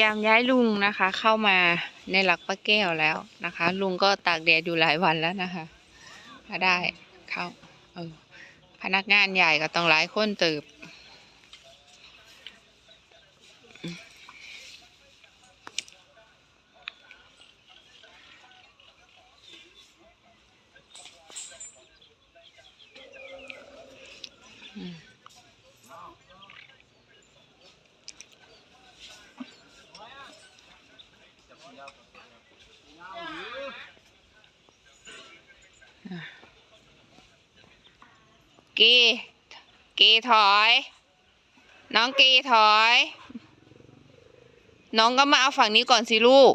ยมย้ายลุงนะคะ เข้ามาในหลักป้าแก้วแล้วนะคะ ลุงก็ตากแดดอยู่หลายวันแล้วนะคะมาได้เข้าเออพนักงานใหญ่ก็ต้องหลายคนเติบ กีกีถอย น้องกีถอย น้องก็มาเอาฝั่งนี้ก่อนสิลูก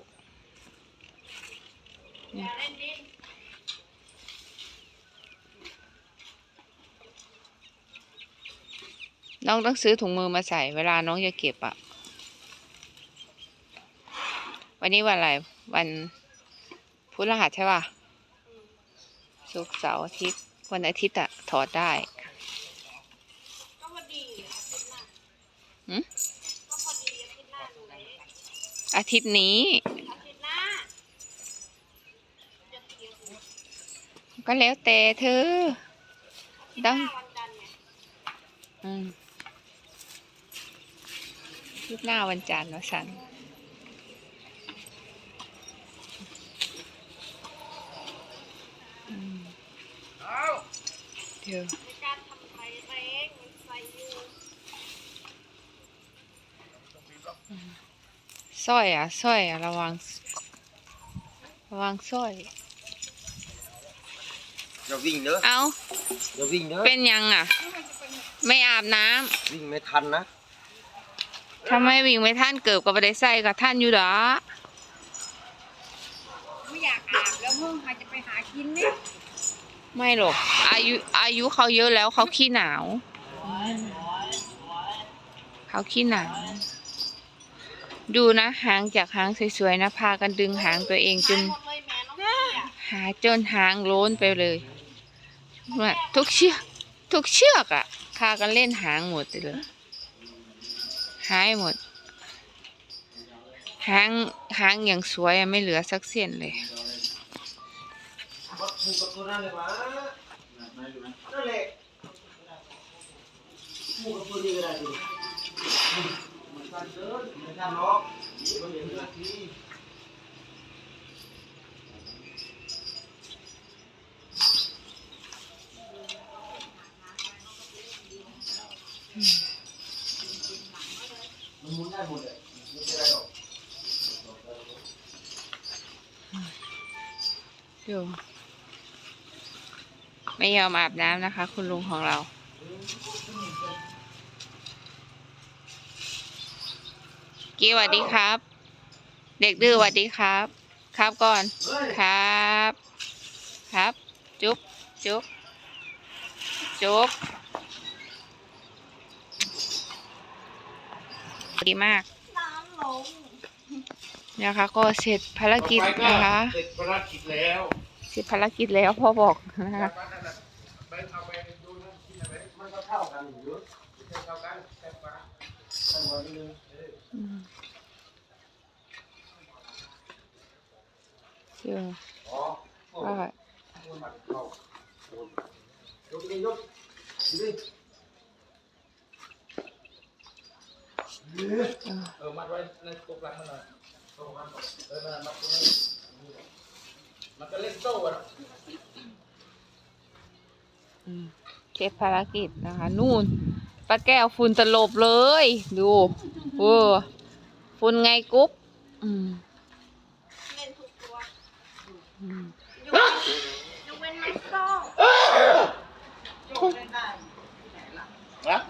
น้องต้องซื้อถุงมือมาใส่ เวลาน้องจะเก็บอะวันนี้วันอะไร วันพุธรหัสใช่ป่ะศุกร์เสาร์อาทิตย์ วันอาทิตย์อะถอดได้ก็พอดีอาทิตย์หน้าหืมก็พอดีอาทิตย์หน้าหนูเลยอาทิตย์นี้อาทิตย์หน้าจะเที่ยวก็แล้วแต่เธออาทิตย์หต้น้าองวันจันทร์ไงอืมอาทิตย์หน้าวันจันทร์วะสัน เดี๋ยวในการทำไทยเองมันใส่อยู่สร้อยอะสร้อยอะระวัง ระวังสร้อย อย่าวิ่งเด้อเอาอย่าวิ่งเด้อเป็นยังอะ ไม่อาบน้ำวิ่งไม่ทันนะทำไมวิ่งไม่ท่านเกิบกับได้ใส่กับท่านอยู่ดอไม่อยากอาบแล้วเพิ่งใครจะไปหากินเนี่ย ไม่หรอก อายุอายุเขาเยอะแล้วเขาขี้หนาว เขาขี้หนาว ดูนะหางจากหางสวยๆนะ พากันดึงหางตัวเองจนหมดเลยแม่น้องพี่อะหาจนหางโล้นไปเลย ทุกเชือกทุกเชือกอะพากันเล่นหางหมดเลยหายหมด หางหางอย่างสวยไม่เหลือสักเส้นเลย มาถูกกับตัวนั้นเลยวะนั่นแหละถูกกับตัวนี้ก็ได้ดิมันการเดินมันการล็อกมันเหลือนาทีมันหมุนได้หมดเลยไม่เป็นไรหรอกดู ไม่ยอมอาบน้ำนะคะ คุณลุงของเรา กี้สวัสดีครับ เด็กดื้อสวัสดีครับ ครับก่อน ครับ ครับ จุ๊บ จุ๊บ จุ๊บ ดีมากน้ำลงนะคะก็เสร็จภารกิจนะคะ เสร็จภารกิจแล้ว เสร็จภารกิจแล้วพ่อบอกนะคะเอาไปดูนะที่ไหนมันก็เท่ากันอยู่เยอะเท่ากันแค่ฟ้าเท่ากันนิดนึงอืมเชื่ออ๋อโอ้ว่ามันหมัดเข้าโอ้ยกนี่ยกนี่เออมัดไว้ในกบหลังมันหน่อยโซ่มันเออมัดตรงนี้ มันก็เล่นโซ่อะอืมเช็คภารกิจนะคะ นู่นป้าแก้วฝุ่นตลบเลย ดูเออฝุ่นไงกุ๊บอืมเล่นทุกตัวอืมยกเว้นยกเว้นไม้ซ่อง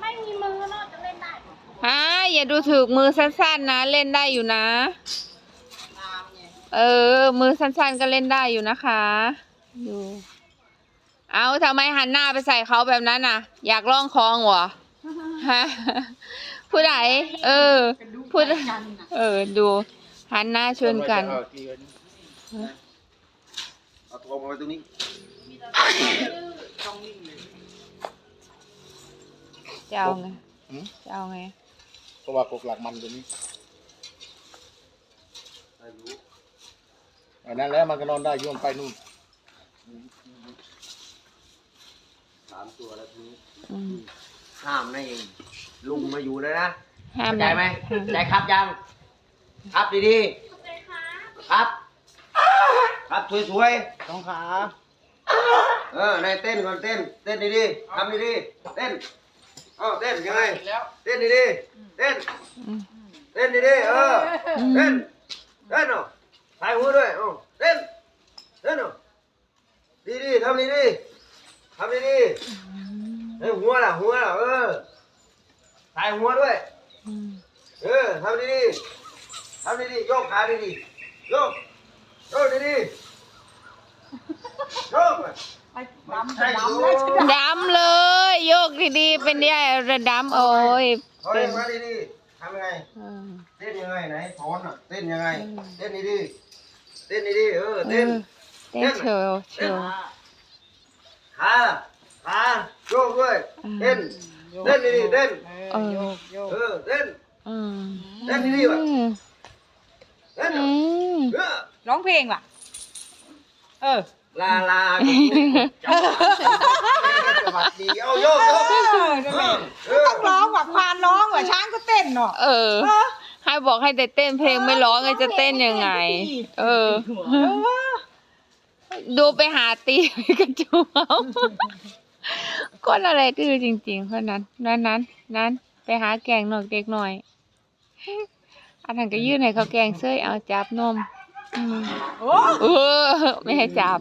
ไม่มีมือเนาะจะเล่นได้ปะอ่าอย่าดูถูกมือสั้นๆนะ เล่นได้อยู่นะตามไง เออ มือสั้นๆก็เล่นได้อยู่นะคะดูเอาทำไมหันหน้าไปใส่เขาแบบนั้นน่ะ อยากลองคองเหรอฮะผู้ใดเออพูดเออ ดูหันหน้าชนกันเอาทีละเอาตัวมาไว้ตรงนี้จะเอาไงจะเอาไงเพราะว่ากบหลังมันตัวนี้ อายุ อันนั้นแล้วมันก็นอนได้โยนไปนู่นสามตัวแล้วทีนี้อืมห้ามนะเองลุงมาอยู่เลยนะห้ามเข้าใจนะไหมใจครับยัง ครับดีๆครับ ครับสวยๆสองขาเออนายเต้นก่อนเต้น เต้นดีๆทำดีๆเต้นเอ้าเต้นยังไงเต้นดีๆเต้น อืม เต้นดีๆเออ เต้น เต้นเนาะ ถ่ายหัวด้วยเอ้าเต้นเต้นเนาะดีๆทำดีๆทำดีๆเฮ้ยหัวล่ะหัวล่ะเออถ่ายหัวด้วยอืมเออทำดีๆทำดีๆโยกขาดีๆโยกโยกดีๆโยกไปดำจะดำแล้วจะดดำเลย โยกดีๆ เป็นใหญ่ระดำโอ้ยเฮ้ยมาดีๆทำยังไงอืมเต้นยังไงไหนสอนอะเต้นยังไงอืมเต้นดีๆเต้นดีๆเออเอเต้นอเต้นโชว์โชว์ขาขาโยกด้วยอืมเต้นเต้นดีๆเต้นเออเออเต้นอืมเต้นดีๆว่ะอืมเต้นอืมเออำร้องเพลงล่ะเออลาลาจังหวัดดีเอาโยกโยกเออนั่นแหละเออต้องร้องว่ะควานร้องว่ะช้างก็เต้นเนาะเออ ให้บอกให้แต่เต้นเพลงไม่ร้องไงจะเต้นยังไงเออเออ ดูไปหาตีกระจูเอาคนอะไรดื้อจริงๆคนนั้น นั้นนั้นนั้น ไปหาแกงหนอกเด็กหน่อยอันนั้นก็ยื่นให้เขาแกงเซ้ยเอาจับนมอืมโอ้เออไม่ให้จับ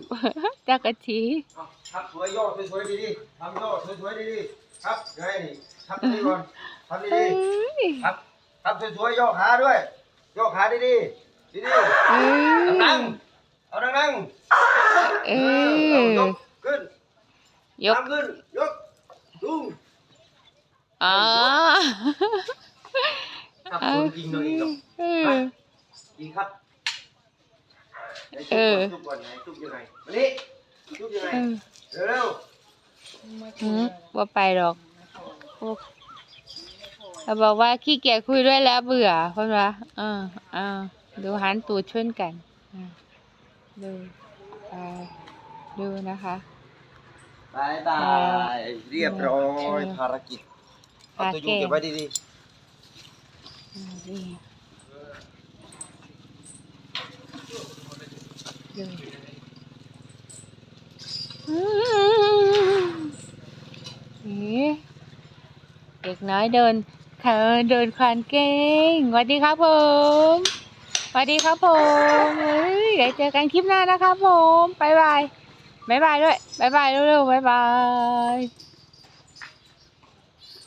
จักกะชีเอาครับสวยโยกสวยๆดีๆทำโยกสวยๆดีๆครับยังไงนี่ทำดีๆก่อนทำเอ้ดียๆครับ ทำสวยๆโยกขาด้วยโยกขาดีๆดีเอ้ๆยดังๆเอาดังๆเอเอาอยกขึ้นยกทำขึ้นยกลุงอ๋อครับสวยจริงเลยอีกครับเออดีครับเออจุ๊บก่อนไหนจุ๊บยังไงมานี่จุ๊บยังไงเออเร็วหืมว่าไปหรอกพวก เขาบอกว่าขี้เกียจคุยด้วยแล้วเบื่อเพราะว่าอ่าอ่าดูหันตูดชนกันอ่าดูไปดูนะคะๆบายบายเรียบร้อยภารกิจเอาตัวยูเก็บไว้ดีอ่านี่ดูอืมนี่เด็กน้อยเดิน เธอเดินควานเก่งสวัสดีครับผมสวัสดีครับผมเดี๋ยวเจอกันคลิปหน้านะครับผมบายบายบายบายด้วยบายบายเร็วๆบายบาย